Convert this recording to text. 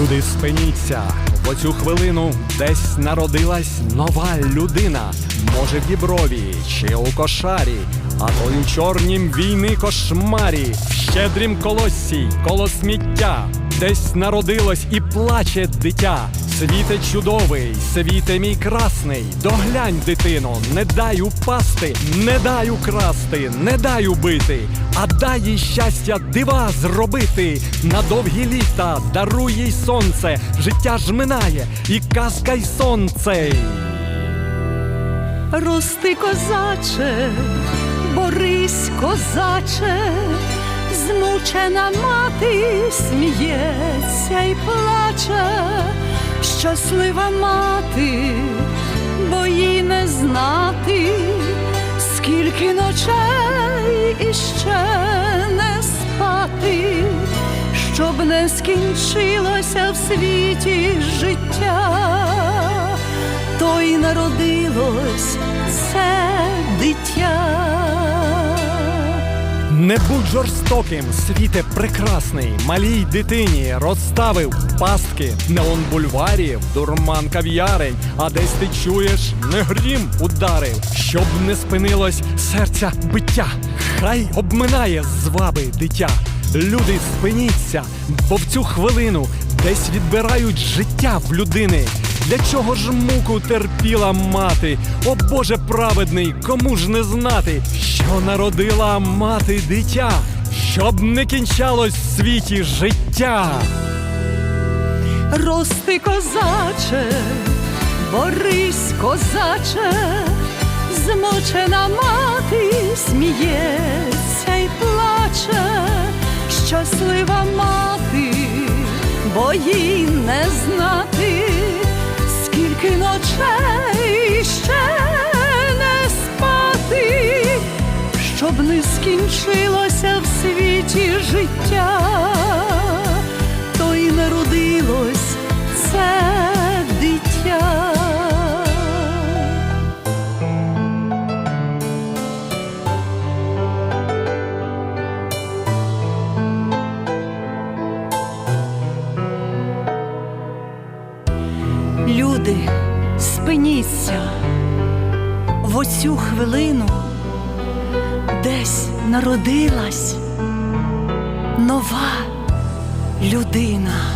Люди, спиніться, в оцю хвилину десь народилась нова людина. Може, в діброві чи у кошарі, а то й у чорнім війни кошмарі, в щедрім колоссі, коло сміття, десь народилось і плаче дитя. Світе чудовий, світе мій красний, доглянь дитино, не дай упасти, не дай украсти, не дай убити, а дай їй щастя дива зробити. На довгі літа даруй їй сонце, життя ж минає, і казка й сонце. Рости козаче, борись козаче, змучена мати сміється й плаче, щаслива мати, бо їй не знати, скільки ночей іще не спати, щоб не скінчилося в світі життя. То й народилось це дитя. Не будь жорстоким, світе прекрасний, малій дитині розставив пастки. Не он бульварів, дурман кав'ярень, а десь ти чуєш, не грім ударив, щоб не спинилось серця биття, хай обминає зваби дитя. Люди, спиніться, бо в цю хвилину десь відбирають життя в людини. Для чого ж муку терпіла мати? О Боже праведний, кому ж не знати, що народила мати дитя, щоб не кінчалось в світі життя. Рости козаче, борись козаче, сміється й плаче, щаслива мати, бо їй не знати, скільки ночей ще не спати, щоб не скінчилося в світі життя Люди, спиніться в оцю хвилину десь народилась нова людина.